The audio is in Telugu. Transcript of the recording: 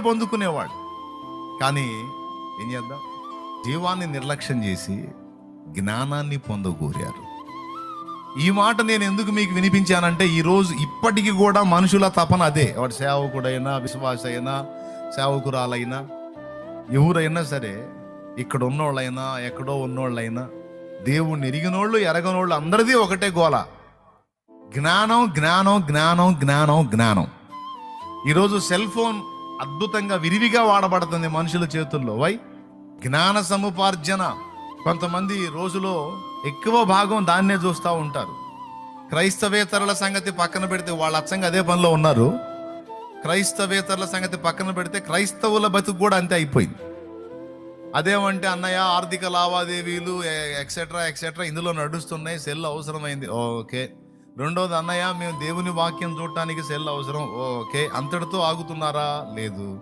పొందుకునేవాడు. కానీ ఏం చేద్దాం? జీవాన్ని నిర్లక్ష్యం చేసి జ్ఞానాన్ని పొందగోరారు. ఈ మాట నేను ఎందుకు మీకు వినిపించానంటే ఈరోజు ఇప్పటికీ కూడా మనుషుల తపన అదే. వాడు సేవకుడైనా విశ్వాస అయినా సేవకురాలైనా ఎవరైనా సరే ఇక్కడ ఉన్నోళ్ళైనా ఎక్కడో ఉన్నోళ్ళైనా దేవుణ్ణి ఎరిగినోళ్ళు ఎరగనోళ్ళు అందరిది ఒకటే గోల. జ్ఞానం జ్ఞానం జ్ఞానం జ్ఞానం జ్ఞానం. ఈరోజు సెల్ ఫోన్ అద్భుతంగా విరివిగా వాడబడుతుంది మనుషుల చేతుల్లో. వై? జ్ఞాన సముపార్జన. కొంతమంది రోజులో ఎక్కువ భాగం దాన్నే చూస్తూ ఉంటారు. క్రైస్తవేతరుల సంగతి పక్కన పెడితే వాళ్ళు అచ్చంగా అదే పనిలో ఉన్నారు. క్రైస్తవేతరుల సంగతి పక్కన పెడితే క్రైస్తవుల బతుకు కూడా అంతే అయిపోయింది. అదేమంటే అన్నయ్య ఆర్థిక లావాదేవీలు ఎక్సెట్రా ఎక్సెట్రా ఇందులో నడుస్తున్నాయి సెల్ అవసరమైంది. ఓకే. రెండోది అన్నయ్య మేము దేవుని వాక్యం చూడటానికి సెల్ అవసరం. ఓకే అంతటితో ఆగుతున్నారా? లేదు.